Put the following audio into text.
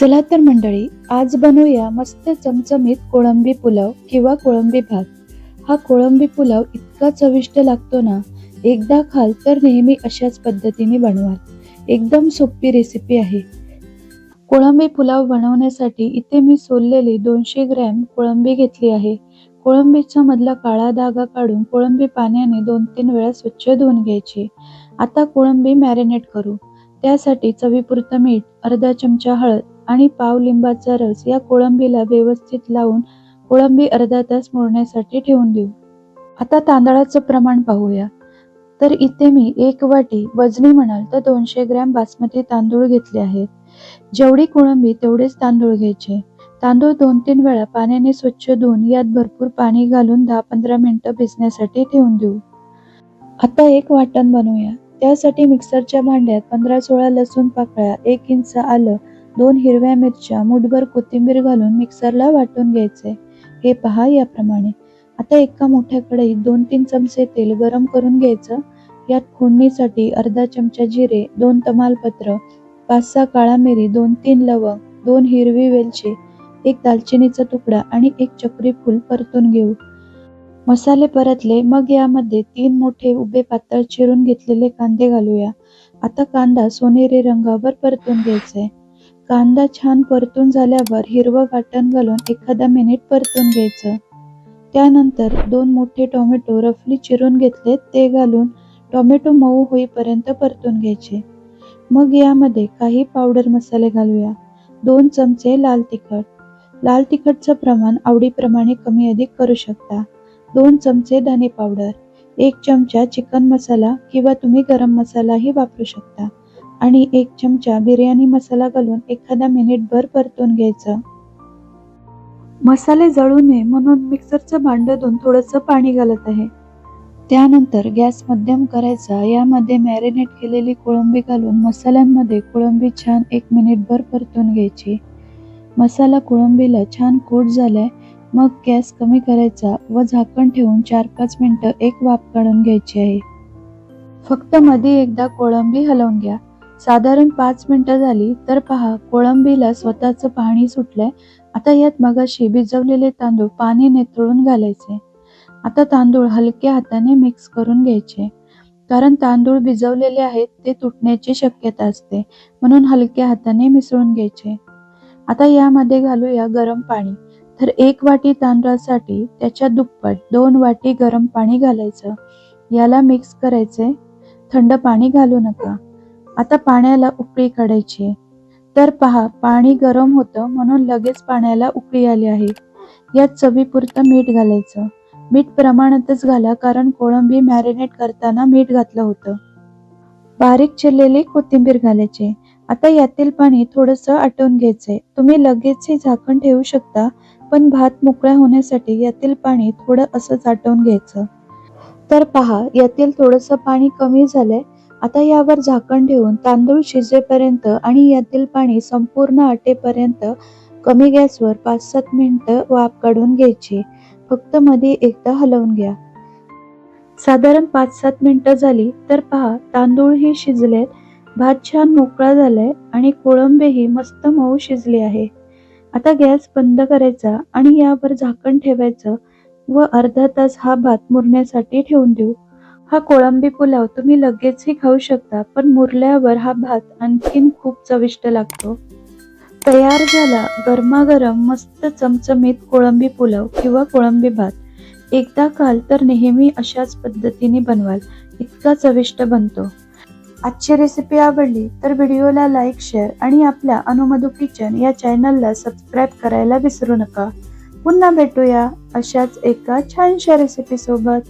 चला तर मंडळी आज बनवूया मस्त चमचमीत कोळंबी पुलाव किंवा कोळंबी भात. हा कोळंबी पुलाव इतका चविष्ट लागतो ना एकदा खाल तर नेहमी अशाच पद्धतीने बनवाल. एकदम सोपी रेसिपी आहे. कोळंबी पुलाव बनवण्यासाठी इथे मी सोललेली दोनशे ग्रॅम कोळंबी घेतली आहे. कोळंबीचा मधला काळा धागा काढून कोळंबी पाण्याने दोन तीन वेळा स्वच्छ धुवून घ्यायची. आता कोळंबी मॅरिनेट करू. त्यासाठी चवीपुरतं मीठ अर्धा चमचा हळद आणि पाव लिंबाचा रस या कोळंबीला व्यवस्थित लावून कोळंबी अर्धा तास मोडण्यासाठी ठेवून देऊ. आता तांदळाचं प्रमाण पाहूया. तर इथे मी एक वाटी वजनी म्हणाल तर दोनशे ग्रॅम बासमती तांदूळ घेतले आहेत. जेवढी कोळंबी तेवढेच तांदूळ घ्यायचे. तांदूळ दोन तीन वेळा पाण्याने स्वच्छ धुवून यात भरपूर पाणी घालून दहा पंधरा मिनिटं भिजण्यासाठी ठेवून देऊ. आता एक वाटण बनवूया. त्यासाठी मिक्सरच्या भांड्यात पंधरा सोळा लसूण पाकळ्या एक इंच आलं दोन हिरव्या मिरच्या मुठभर कोथिंबीर घालून मिक्सरला वाटून घ्यायचे. हे पहा याप्रमाणे. आता एका मोठ्या कढईत दोन तीन चमचे तेल गरम करून घ्यायचं. यात फोडणीसाठी अर्धा चमचा जिरे दोन तमालपत्र पाच सहा काळा मिरी दोन तीन लवंग दोन हिरवी वेलची एक दालचिनीचा तुकडा आणि एक चक्री फूल परतून घेऊ. मसाले परतले मग यामध्ये तीन मोठे उभे पातळ चिरून घेतलेले कांदे घालूया. आता कांदा सोनेरी रंगावर परतून घ्यायचे. कांदा छान परतून झाल्यावर हिरवं वाटण घालून एखादा मिनिट परतून घ्यायचं. त्यानंतर दोन मोठे टोमॅटो रफली चिरून घेतले ते घालून टोमॅटो मऊ होईपर्यंत परतून घ्यायचे. मग यामध्ये काही पावडर मसाले घालूया. दोन चमचे लाल तिखट. लाल तिखटचं प्रमाण आवडीप्रमाणे कमी अधिक करू शकता. दोन चमचे धने पावडर एक चमचा चिकन मसाला किंवा तुम्ही गरम मसालाही वापरू शकता. आणि एक चमचा बिर्याणी मसाला घालून एखादा मिनिटभर परतून घ्यायचं. मसाले जळू नये म्हणून मिक्सरचं भांड धुवून थोडंसं पाणी घालत आहे. त्यानंतर गॅस मध्यम करायचा. यामध्ये मॅरिनेट केलेली कोळंबी घालून मसाल्यांमध्ये कोळंबी छान एक मिनिटभर परतून घ्यायची. मसाला कोळंबीला छान कोट झालाय. मग गॅस कमी करायचा व झाकण ठेवून चार पाच मिनिटं एक वाफ काढून घ्यायची आहे. फक्त मध्ये एकदा कोळंबी हलवून घ्या. साधारण पाच मिनिटं झाली तर पहा कोळंबीला स्वतःचं पाणी सुटलंय. आता यात मगाशी भिजवलेले तांदूळ पाणी नेतळून घालायचे. आता तांदूळ हलक्या हाताने मिक्स करून घ्यायचे. कारण तांदूळ भिजवलेले आहेत ते तुटण्याची शक्यता असते. म्हणून हलक्या हाताने मिसळून घ्यायचे. आता यामध्ये घालूया गरम पाणी. तर एक वाटी तांदळासाठी त्याच्या दुप्पट दोन वाटी गरम पाणी घालायचं. याला मिक्स करायचे. थंड पाणी घालू नका. आता पाण्याला उकळी काढायची तर पहा पाणी गरम होतं म्हणून लगेच पाण्याला उकळी आली आहे. यात चवीपुरतं मीठ घालायचं. मीठ प्रमाणातच घाला कारण कोळंबी मॅरिनेट करताना मीठ घातलं होतं. बारीक चिरलेली कोथिंबीर घालायची. आता यातील पाणी थोडंसं आटवून घ्यायचंय. तुम्ही लगेच हे झाकण ठेवू शकता पण भात मोकळा होण्यासाठी यातील पाणी थोडं असंच आटवून घ्यायचं. तर पहा यातील थोडंसं पाणी कमी झालंय आता यावर झाकण ठेवून तांदूळ शिजेपर्यंत आणि यातील पाणी संपूर्ण आटेपर्यंत कमी गॅसवर पाच सात मिनिट वाफ काढून घ्यायची. फक्त मध्ये एकदा हलवून घ्या. साधारण पाच सात मिनिटं झाली तर पहा तांदूळही शिजलेत भात छान मोकळा झालाय आणि कोळंबेही मस्त मऊ शिजली आहे. आता गॅस बंद करायचा आणि यावर झाकण ठेवायचं व अर्धा तास हा भात मुरण्यासाठी ठेवून देऊ. हा कोळंबी पुलाव तुम्ही लगेचही खाऊ शकता पण मुरल्यावर हा भात आणखीन खूप चविष्ट लागतो. तयार झाला गरमागरम मस्त चमचमीत कोळंबी पुलाव किंवा कोळंबी भात. एकदा खाल तर नेहमी अशाच पद्धतीने बनवाल इतका चविष्ट बनतो. आजची रेसिपी आवडली तर व्हिडिओला लाईक शेअर आणि आपल्या अनुमधू किचन या चॅनलला सबस्क्राईब करायला विसरू नका. पुन्हा भेटूया अशाच एका छानशा रेसिपी सोबत.